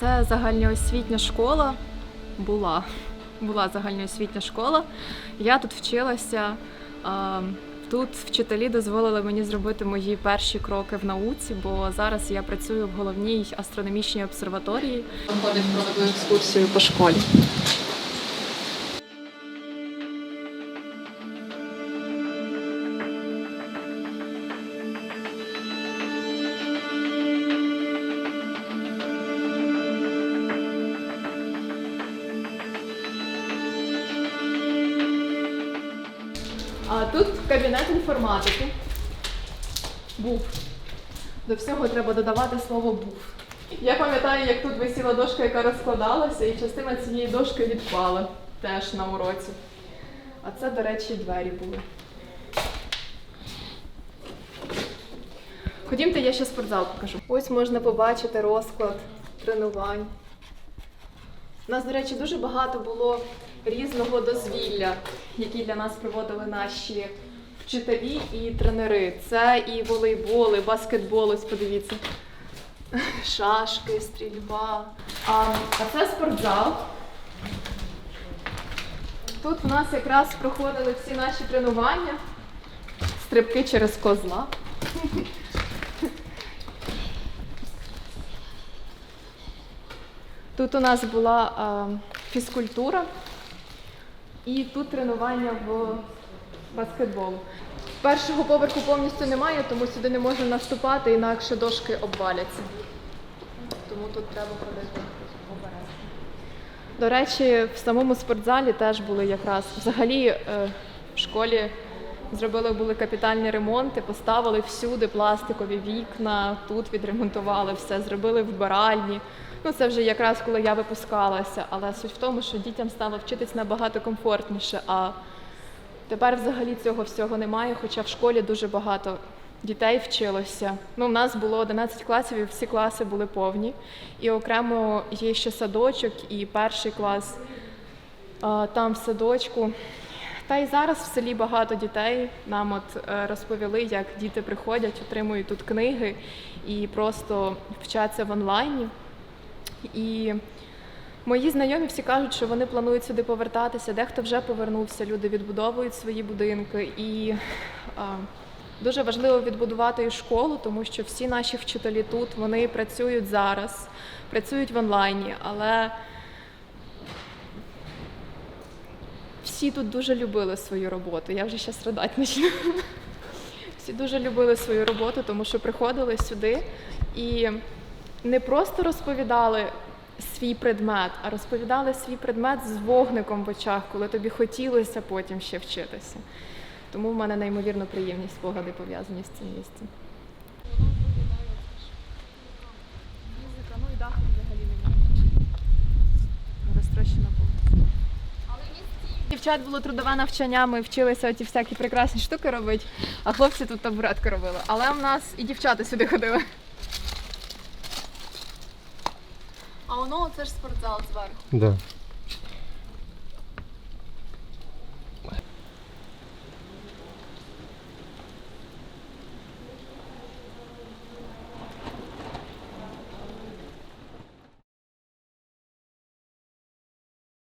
Це загальноосвітня школа. Була. Була загальноосвітня школа. Я тут вчилася. Тут вчителі дозволили мені зробити мої перші кроки в науці, бо зараз я працюю в головній астрономічній обсерваторії. Ходить проведу екскурсію по школі. А тут кабінет інформатики. Був. До всього треба додавати слово був. Я пам'ятаю, як тут висіла дошка, яка розкладалася, і частина цієї дошки відпала теж на уроці. А це, до речі, двері були. Ходімте, я ще спортзал покажу. Ось можна побачити розклад тренувань. У нас, до речі, дуже багато було різного дозвілля, які для нас проводили наші вчителі і тренери. Це і волейбол, і баскетбол, ось подивіться. Шашки, стрільба. А, а це спортзал. Тут у нас якраз проходили всі наші тренування, стрибки через козла. Тут у нас була а, фізкультура і тут тренування в баскетболу. Першого поверху повністю немає, тому сюди не можна наступати, інакше дошки обваляться. Тому тут треба ходити обережно. До речі, в самому спортзалі теж були якраз взагалі е, в школі зробили були капітальні ремонти, поставили всюди пластикові вікна, тут відремонтували все, зробили вбиральні. Ну це вже якраз коли я випускалася, але суть в тому, що дітям стало вчитись набагато комфортніше. А тепер взагалі цього всього немає, хоча в школі дуже багато дітей вчилося. Ну, у нас було 11 класів, і всі класи були повні. І окремо є ще садочок і перший клас там в садочку. Та й зараз в селі багато дітей. Нам от е, розповіли, як діти приходять, отримують тут книги і просто вчаться в онлайні. І мої знайомі всі кажуть, що вони планують сюди повертатися. Дехто вже повернувся, люди відбудовують свої будинки. І а, дуже важливо відбудувати і школу, тому що всі наші вчителі тут вони працюють зараз, працюють в онлайні, але всі тут дуже любили свою роботу. Я вже зараз ридати почну. Всі дуже любили свою роботу, тому що приходили сюди і не просто розповідали свій предмет, а розповідали свій предмет з вогником в очах, коли тобі хотілося потім ще вчитися. Тому в мене неймовірно приємні спогади пов'язані з цим місцем. Музика, ну і даху взагалі немає. Розтрощена повністю. Дівчат було трудове навчання, ми вчилися оті всякі прекрасні штуки робити, а хлопці тут табуретки робили. Але в нас і дівчата сюди ходили. А воно це ж спортзал зверху. Да.